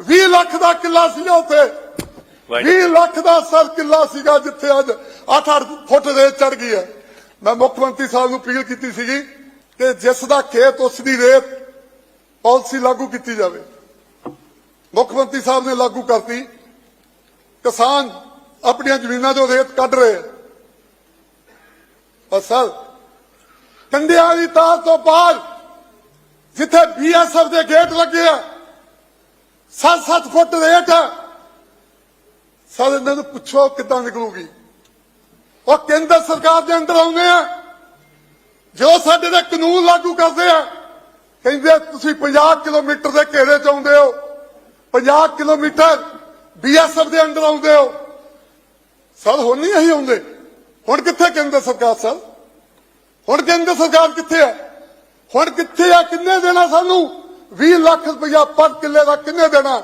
20 ਲੱਖ ਦਾ ਕਿੱਲਾ ਸੀਗਾ ਉੱਥੇ। ਵਾਹਿਗੁਰੂ। 20 ਲੱਖ ਦਾ ਸਰ ਕਿੱਲਾ ਸੀਗਾ ਜਿੱਥੇ ਅੱਜ 8-8 ਫੁੱਟ ਰੇਤ ਚੜ ਗਈ ਹੈ। ਮੈਂ ਮੁੱਖ ਮੰਤਰੀ ਸਾਹਿਬ ਨੂੰ ਅਪੀਲ ਕੀਤੀ ਸੀਗੀ ਕਿ ਜਿਸ ਦਾ ਖੇਤ ਉਸ ਦੀ ਰੇਤ ਪਾਲਿਸੀ ਲਾਗੂ ਕੀਤੀ ਜਾਵੇ। ਮੁੱਖ ਮੰਤਰੀ ਸਾਹਿਬ ਨੇ ਲਾਗੂ ਕਰਤੀ। ਕਿਸਾਨ ਆਪਣੀਆਂ ਜ਼ਮੀਨਾਂ 'ਚੋਂ ਰੇਤ ਕੱਢ ਰਹੇ ਸਰ ਕੰਡਿਆਂ ਵਾਲੀ ਤਾਰ ਤੋਂ ਪਾਰ ਜਿੱਥੇ ਬੀਐਸਐਫ ਦੇ ਗੇਟ ਲੱਗੇ ਆ 7-7 ਫੁੱਟ ਰੇਟ ਆ ਸਾਰੇ, ਇਹਨਾਂ ਨੂੰ ਪੁੱਛੋ ਕਿੱਦਾਂ ਨਿਕਲੂਗੀ। ਉਹ ਕੇਂਦਰ ਸਰਕਾਰ ਦੇ ਅੰਦਰ ਆਉਂਦੇ ਆ। ਜੋ ਸਾਡੇ ਦੇ ਕਾਨੂੰਨ ਲਾਗੂ ਕਰਦੇ ਆ, ਕਹਿੰਦੇ ਤੁਸੀਂ 50 ਕਿਲੋਮੀਟਰ ਦੇ ਘੇਰੇ ਚ ਆਉਂਦੇ ਹੋ। 50 ਕਿਲੋਮੀਟਰ ਬੀਐਸਐਫ ਦੇ ਅੰਦਰ ਆਉਂਦੇ ਹੋ। ਸਰ, ਹੁਣ ਨਹੀਂ ਅਸੀਂ ਆਉਂਦੇ। ਹੁਣ ਕਿੱਥੇ ਕੇਂਦਰ ਸਰਕਾਰ, ਸਰ? ਹੁਣ ਕੇਂਦਰ ਸਰਕਾਰ ਕਿੱਥੇ ਹੈ ਹੁਣ ਕਿੱਥੇ ਆ? ਕਿੰਨੇ ਦੇਣਾ ਸਾਨੂੰ? 20 ਲੱਖ ਰੁਪਇਆ ਪਰ ਕਿੱਲੇ ਦਾ ਕਿੰਨੇ ਦੇਣਾ?